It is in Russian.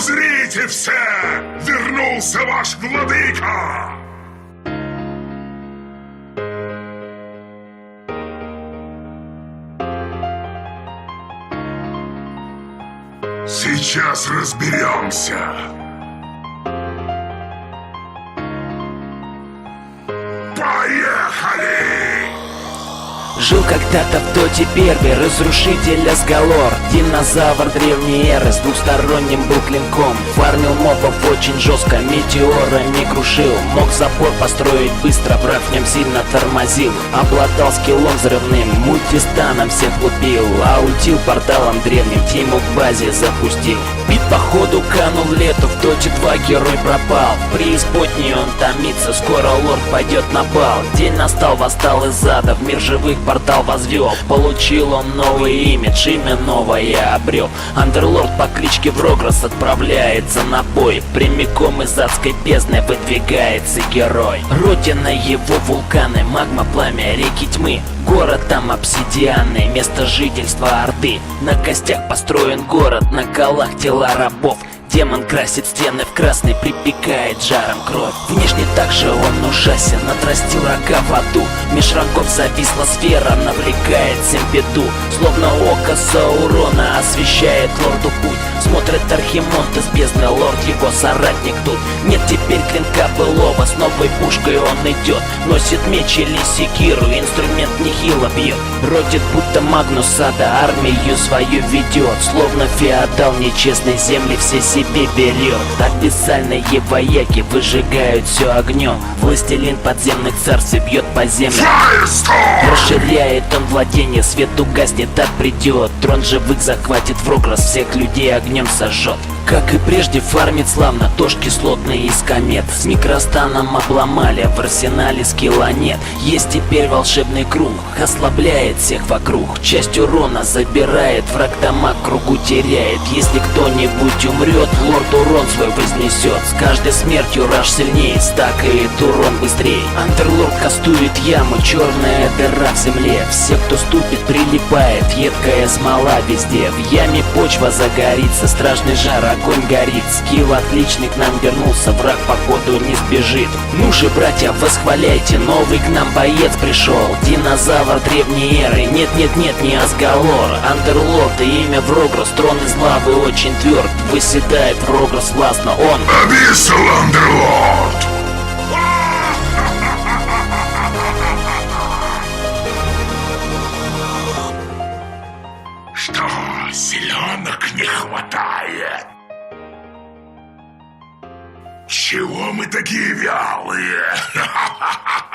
Узрите все! Вернулся ваш владыка! Сейчас разберемся. Поехали! Жил когда-то в доте первый разрушитель Асгалор. Динозавр древней эры с двухсторонним был клинком Фармил мобов очень жестко, метеорами крушил. Мог запор построить быстро, враг в нем сильно тормозил. Обладал скиллом взрывным, мультистаном всех лупил А ультил порталом древним, тиму к базе запустил. Бит походу канул лету, в доте 2 герой пропал. В преисподней он томится, скоро лорд пойдет на бал. День настал, восстал из ада, в мир живых портал возвел Получил он новый имидж, имя новое обрел Андерлорд по кличке Врогрос отправляется на бой. Прямиком из адской бездны выдвигается герой. Родина его вулканы, магма, пламя, реки тьмы. Город там обсидианный, место жительства Орды. На костях построен город, на колах тела рабов Демон красит стены в красный, припекает жаром кровь. Внешне также он ужасен, отрастил рога в аду. Меж рогов зависла сфера, навлекает всем беду. Словно око Саурона освещает лорду путь. Смотрит Архимонт из бездны, лорд его соратник тут. Нет теперь клинка былого, с новой пушкой он идет Носит меч или секиру, инструмент нехило бьет Родит будто Магнус Ада, армию свою ведет Словно феодал нечестной земли все себе берет Описальные вояки выжигают все огнем Властелин подземных царств бьет по земле! Расширяет он владение, свет угаснет, так придет Трон живых захватит в Рогрос, всех людей огнем сожжет как и прежде фармит славно тоже кислотный из комет. С микростаном обломали, в арсенале скилла нет Есть теперь волшебный круг, ослабляет всех вокруг. Часть урона забирает, враг дома кругу теряет. Если кто-нибудь умрет, лорд урон свой вознесет. С каждой смертью раш сильнее, стакает урон быстрее. Андерлорд кастует яму, черная дыра в земле. Все, кто ступит, прилипает, едкая смола везде. В яме почва загорится, страшный жар, огонь горит Скилл отличный к нам вернулся, враг походу не сбежит Ну же, братья, восхваляйте, новый к нам боец пришел Динозавр древней эры, нет-нет-нет, не Асгалор Андерлорд и имя Врогрос, трон из лавы очень тверд Выседает Врогрос властно, он Abyssal Underlord! Что, селенок не хватает? Чего мы такие вялые?